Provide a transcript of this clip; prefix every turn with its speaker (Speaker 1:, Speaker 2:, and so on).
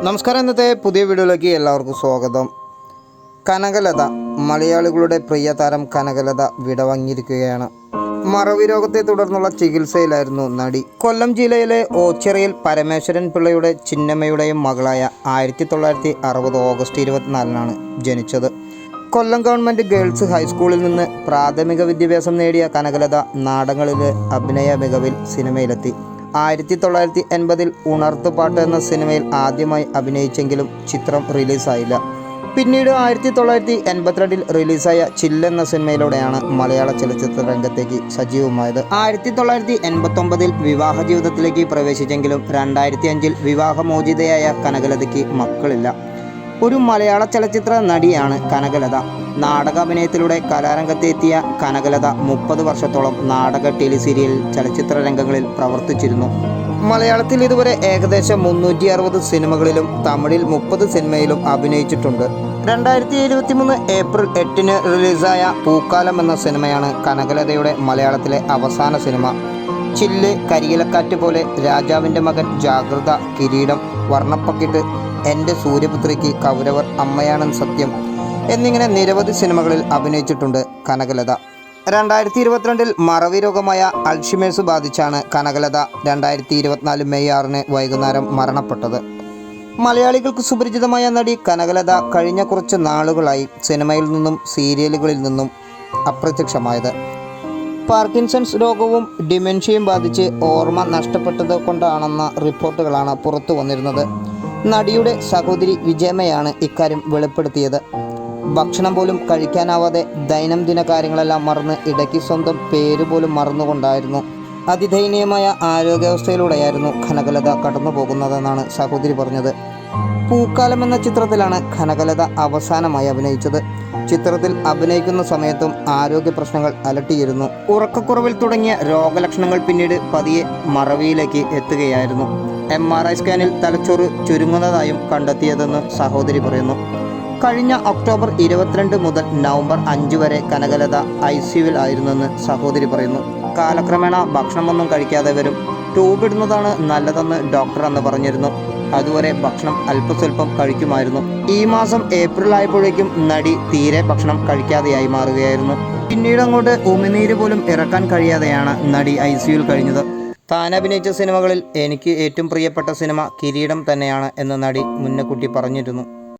Speaker 1: നമസ്കാരം. ഇന്നത്തെ പുതിയ വീഡിയോയിലേക്ക് എല്ലാവർക്കും സ്വാഗതം. കനകലത മലയാളികളുടെ പ്രിയ താരം കനകലത വിടവാങ്ങിയിരിക്കുകയാണ്. മറവി രോഗത്തെ തുടർന്നുള്ള ചികിത്സയിലായിരുന്നു നടി. കൊല്ലം ജില്ലയിലെ ഓച്ചിറയിൽ പരമേശ്വരൻ പിള്ളയുടെ ചിന്നമ്മയുടെയും മകളായ ആയിരത്തി തൊള്ളായിരത്തി അറുപത് ഓഗസ്റ്റ് ഇരുപത്തിനാലിനാണ് ജനിച്ചത്. കൊല്ലം ഗവൺമെന്റ് ഗേൾസ് ഹൈസ്കൂളിൽ നിന്ന് പ്രാഥമിക വിദ്യാഭ്യാസം നേടിയ കനകലത നാടകങ്ങളിലെ അഭിനയ മികവിൽ സിനിമയിലെത്തി. ആയിരത്തി തൊള്ളായിരത്തി എൺപതിൽ ഉണർത്തുപാട്ട് എന്ന സിനിമയിൽ ആദ്യമായി അഭിനയിച്ചെങ്കിലും ചിത്രം റിലീസായില്ല. പിന്നീട് ആയിരത്തി തൊള്ളായിരത്തി എൺപത്തിരണ്ടിൽ റിലീസായ ചില്ലെന്ന സിനിമയിലൂടെയാണ് മലയാള ചലച്ചിത്ര രംഗത്തേക്ക് സജീവമായത്. ആയിരത്തി തൊള്ളായിരത്തി എൺപത്തൊമ്പതിൽ വിവാഹ ജീവിതത്തിലേക്ക് പ്രവേശിച്ചെങ്കിലും രണ്ടായിരത്തി അഞ്ചിൽ വിവാഹമോചിതയായ കനകലതയ്ക്ക് മക്കളില്ല. ഒരു മലയാള ചലച്ചിത്ര നടിയാണ് കനകലത. നാടകാഭിനയത്തിലൂടെ കലാരംഗത്തെത്തിയ കനകലത മുപ്പത് വർഷത്തോളം നാടക ടെലിസീരിയൽ ചലച്ചിത്ര രംഗങ്ങളിൽ പ്രവർത്തിച്ചിരുന്നു. മലയാളത്തിൽ ഇതുവരെ ഏകദേശം മുന്നൂറ്റി അറുപത് സിനിമകളിലും തമിഴിൽ മുപ്പത് സിനിമയിലും അഭിനയിച്ചിട്ടുണ്ട്. രണ്ടായിരത്തി ഇരുപത്തി മൂന്ന് ഏപ്രിൽ എട്ടിന് റിലീസായ പൂക്കാലം എന്ന സിനിമയാണ് കനകലതയുടെ മലയാളത്തിലെ അവസാന സിനിമ. ചില്ല് കരിയിലക്കാറ്റ് പോലെ രാജാവിന്റെ മകൻ ജാഗ്രത കിരീടം വർണപ്പക്കിട്ട് എന്റെ സൂര്യപുത്രിക്ക് കൗരവർ അമ്മയാണെന്ന് സത്യം എന്നിങ്ങനെ നിരവധി സിനിമകളിൽ അഭിനയിച്ചിട്ടുണ്ട് കനകലത. രണ്ടായിരത്തി ഇരുപത്തിരണ്ടിൽ മറവി രോഗമായ അൾഷിമേഴ്സ് ബാധിച്ചാണ് കനകലത രണ്ടായിരത്തി ഇരുപത്തിനാല് മെയ് ആറിന് വൈകുന്നേരം മരണപ്പെട്ടത്. മലയാളികൾക്ക് സുപരിചിതമായ നടി കനകലത കഴിഞ്ഞ കുറച്ച് നാളുകളായി സിനിമയിൽ നിന്നും സീരിയലുകളിൽ നിന്നും അപ്രത്യക്ഷമായത്. പാർക്കിൻസൺസ് രോഗവും ഡിമെൻഷ്യയും ബാധിച്ച് ഓർമ്മ നഷ്ടപ്പെട്ടത് കൊണ്ടാണെന്ന റിപ്പോർട്ടുകളാണ് പുറത്തു വന്നിരുന്നത്. നടിയുടെ സഹോദരി വിജയമയാണ് ഇക്കാര്യം വെളിപ്പെടുത്തിയത്. ഭക്ഷണം പോലും കഴിക്കാനാവാതെ ദൈനംദിന കാര്യങ്ങളെല്ലാം മറന്ന് ഇടയ്ക്ക് സ്വന്തം പേര് പോലും മറന്നുകൊണ്ടായിരുന്നു. അതിദയനീയമായ ആരോഗ്യാവസ്ഥയിലൂടെയായിരുന്നു ഖനകലത കടന്നു പോകുന്നതെന്നാണ് സഹോദരി പറഞ്ഞത്. പൂക്കാലം എന്ന ചിത്രത്തിലാണ് ഖനകലത അവസാനമായി അഭിനയിച്ചത്. ചിത്രത്തിൽ അഭിനയിക്കുന്ന സമയത്തും ആരോഗ്യ പ്രശ്നങ്ങൾ അലട്ടിയിരുന്നു. ഉറക്കക്കുറവിൽ തുടങ്ങിയ രോഗലക്ഷണങ്ങൾ പിന്നീട് പതിയെ മറവിയിലേക്ക് എത്തുകയായിരുന്നു. എം ആർ ഐ സ്കാനിൽ തലച്ചോറ് ചുരുങ്ങുന്നതായും കണ്ടെത്തിയതെന്ന് സഹോദരി പറയുന്നു. കഴിഞ്ഞ ഒക്ടോബർ ഇരുപത്തിരണ്ട് മുതൽ നവംബർ അഞ്ച് വരെ കനകലത ഐ സിയുവിൽ ആയിരുന്നെന്ന് സഹോദരി പറയുന്നു. കാലക്രമേണ ഭക്ഷണമൊന്നും കഴിക്കാതെ വരും ട്യൂബ് ഇടുന്നതാണ് നല്ലതെന്ന് ഡോക്ടർ അന്ന് പറഞ്ഞിരുന്നു. അതുവരെ ഭക്ഷണം അല്പസ്വല്പം കഴിക്കുമായിരുന്നു. ഈ മാസം ഏപ്രിൽ ആയപ്പോഴേക്കും നടി തീരെ ഭക്ഷണം കഴിക്കാതെയായി മാറുകയായിരുന്നു. പിന്നീട് അങ്ങോട്ട് ഉമിനീര് പോലും ഇറക്കാൻ കഴിയാതെയാണ് നടി ഐ സിയുൽ കഴിഞ്ഞത്. താൻ അഭിനയിച്ച സിനിമകളിൽ എനിക്ക് ഏറ്റവും പ്രിയപ്പെട്ട സിനിമ കിരീടം തന്നെയാണ് എന്ന് നടി മുന്നക്കുട്ടി പറഞ്ഞിരുന്നു.